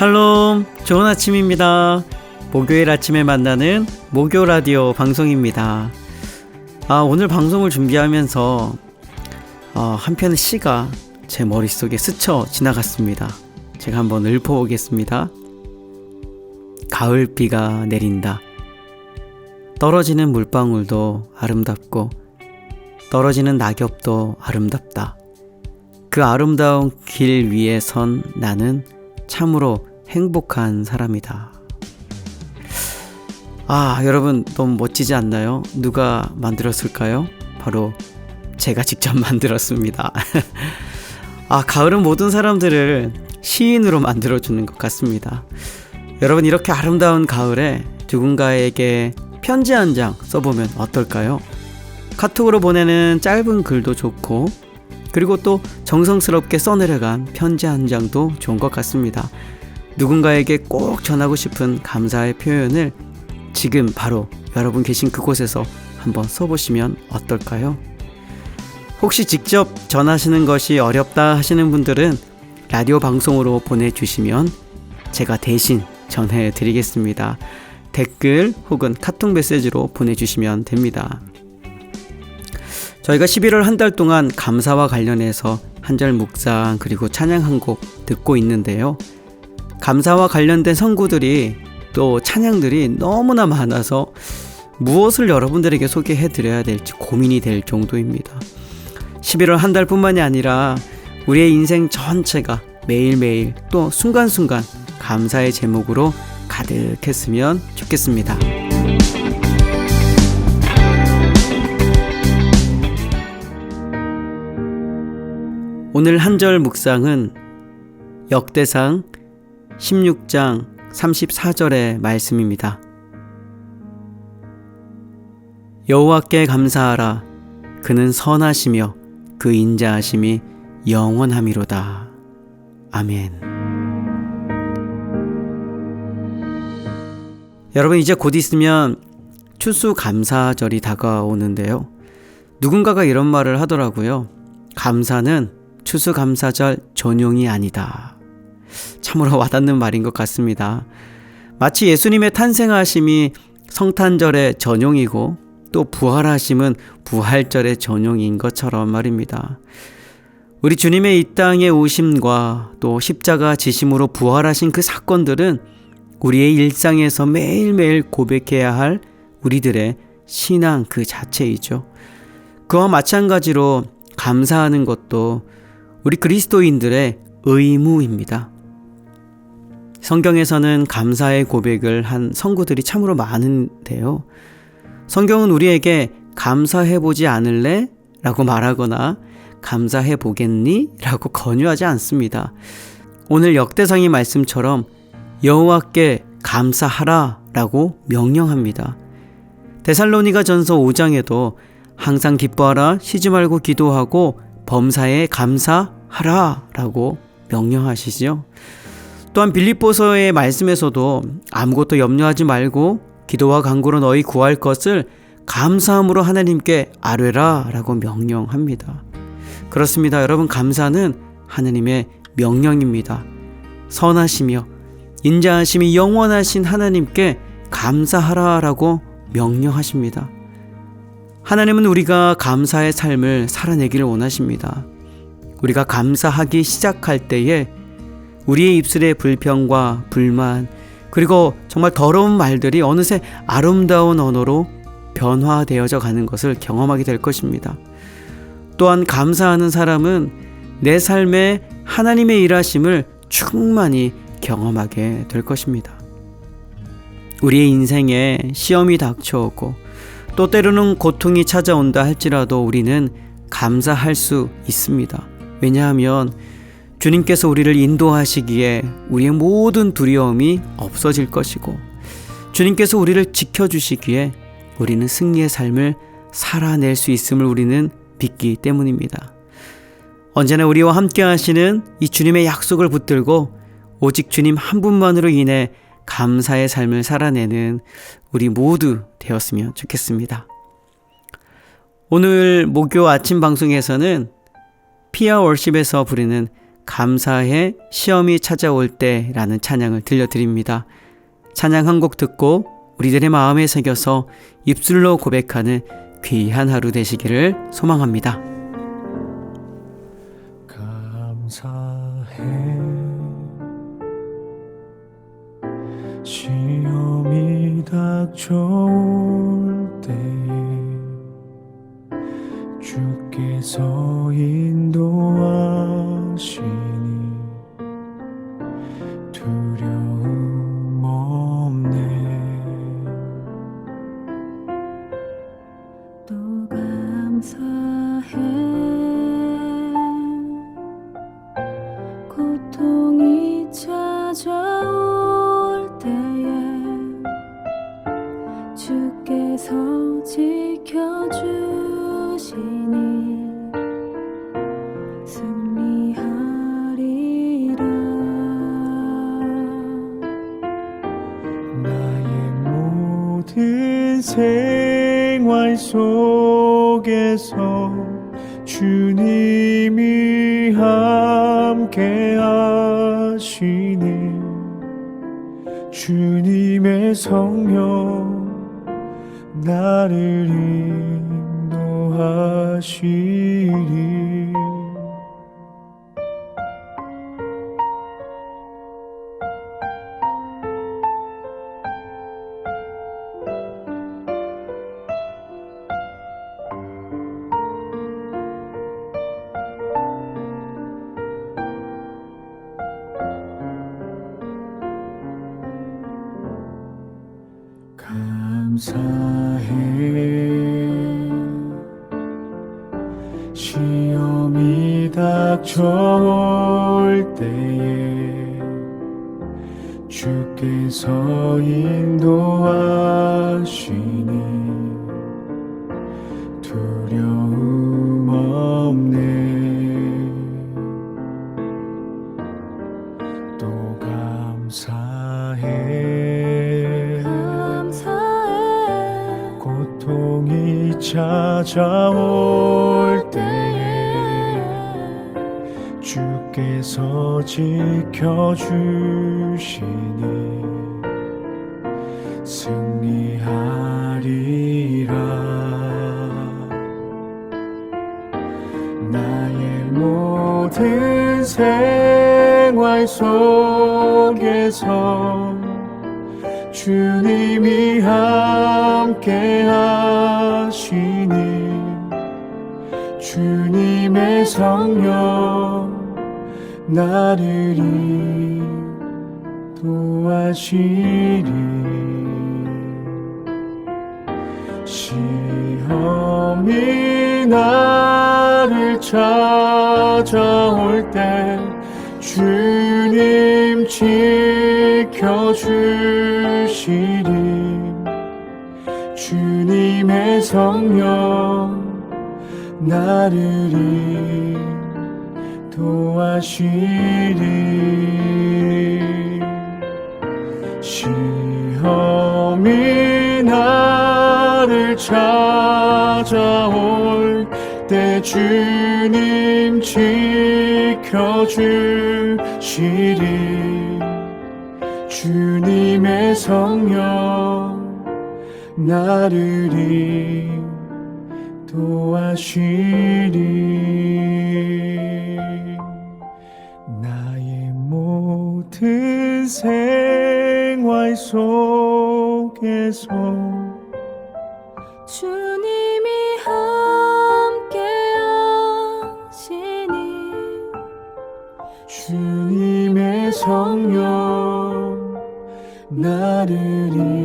샬롬, 좋은 아침입니다. 목요일 아침에 만나는 목요 라디오 방송입니다. 아, 오늘 방송을 준비하면서 어, 한 편의 시가 제 머릿속에 스쳐 지나갔습니다. 제가 한번 읊어보겠습니다. 가을비가 내린다. 떨어지는 물방울도 아름답고 떨어지는 낙엽도 아름답다. 그 아름다운 길 위에 선 나는 참으로 행복한 사람이다. 아, 여러분 너무 멋지지 않나요? 누가 만들었을까요? 바로 제가 직접 만들었습니다. 아, 가을은 모든 사람들을 시인으로 만들어주는 것 같습니다. 여러분, 이렇게 아름다운 가을에 누군가에게 편지 한 장 써보면 어떨까요? 카톡으로 보내는 짧은 글도 좋고, 그리고 또 정성스럽게 써내려간 편지 한 장도 좋은 것 같습니다. 누군가에게 꼭 전하고 싶은 감사의 표현을 지금 바로 여러분 계신 그곳에서 한번 써보시면 어떨까요? 혹시 직접 전하시는 것이 어렵다 하시는 분들은 라디오 방송으로 보내주시면 제가 대신 전해드리겠습니다. 댓글 혹은 카톡 메시지로 보내주시면 됩니다. 저희가 11월 한 달 동안 감사와 관련해서 한절 묵상 그리고 찬양 한 곡 듣고 있는데요. 감사와 관련된 선구들이 또 찬양들이 너무나 많아서 무엇을 여러분들에게 소개해 드려야 될지 고민이 될 정도입니다. 11월 한 달뿐만이 아니라 우리의 인생 전체가 매일매일 또 순간순간 감사의 제목으로 가득했으면 좋겠습니다. 오늘 한 절 묵상은 역대상 16장 34절의 말씀입니다. 여호와께 감사하라 그는 선하시며 그 인자하심이 영원함이로다. 아멘. 여러분 이제 곧 있으면 추수감사절이 다가오는데요. 누군가가 이런 말을 하더라고요. 감사는 추수감사절 전용이 아니다. 참으로 와닿는 말인 것 같습니다. 마치 예수님의 탄생하심이 성탄절의 전용이고 또 부활하심은 부활절의 전용인 것처럼 말입니다. 우리 주님의 이 땅에 오심과 또 십자가 지심으로 부활하신 그 사건들은 우리의 일상에서 매일매일 고백해야 할 우리들의 신앙 그 자체이죠. 그와 마찬가지로 감사하는 것도 우리 그리스도인들의 의무입니다. 성경에서는 감사의 고백을 한 성구들이 참으로 많은데요. 성경은 우리에게 감사해보지 않을래? 라고 말하거나 감사해보겠니? 라고 권유하지 않습니다. 오늘 역대상의 말씀처럼 여호와께 감사하라 라고 명령합니다. 데살로니가 전서 5장에도 항상 기뻐하라 쉬지 말고 기도하고 범사에 감사하라 라고 명령하시죠. 또한 빌립보서의 말씀에서도 아무것도 염려하지 말고 기도와 간구로 너희 구할 것을 감사함으로 하나님께 아뢰라 라고 명령합니다. 그렇습니다. 여러분 감사는 하나님의 명령입니다. 선하시며 인자하심이 영원하신 하나님께 감사하라 라고 명령하십니다. 하나님은 우리가 감사의 삶을 살아내기를 원하십니다. 우리가 감사하기 시작할 때에 우리의 입술의 불평과 불만, 그리고 정말 더러운 말들이 어느새 아름다운 언어로 변화되어져 가는 것을 경험하게 될 것입니다. 또한 감사하는 사람은 내 삶에 하나님의 일하심을 충만히 경험하게 될 것입니다. 우리의 인생에 시험이 닥쳐오고 또 때로는 고통이 찾아온다 할지라도 우리는 감사할 수 있습니다. 왜냐하면 주님께서 우리를 인도하시기에 우리의 모든 두려움이 없어질 것이고 주님께서 우리를 지켜주시기에 우리는 승리의 삶을 살아낼 수 있음을 우리는 믿기 때문입니다. 언제나 우리와 함께 하시는 이 주님의 약속을 붙들고 오직 주님 한 분만으로 인해 감사의 삶을 살아내는 우리 모두 되었으면 좋겠습니다. 오늘 목요 아침 방송에서는 피아 월십에서 부르는 감사해 시험이 찾아올 때라는 찬양을 들려드립니다. 찬양 한 곡 듣고 우리들의 마음에 새겨서 입술로 고백하는 귀한 하루 되시기를 소망합니다. 닥쳐올 때에 주께서 인 생활 속에서 주님이 함께 하시니 주님의 성령 나를 인도하시 감사해. 시험이 닥쳐올 때에 주께서 인도하시니 찾아올 때에 주께서 지켜주시니 승리하리라. 나의 모든 생활 속에서 주님이 함께 하 주님의 성령 나를 인도하시리. 시험이 나를 찾아올 때 주님 지켜주시리. 주님의 성령 나를 인도하시리. 시험이 나를 찾아올 때 주님 지켜주시리. 주님의 성령 나를 인 도하시리. 나의 모든 생활 속에서 주님이 함께 하시니 주님의 성령 나를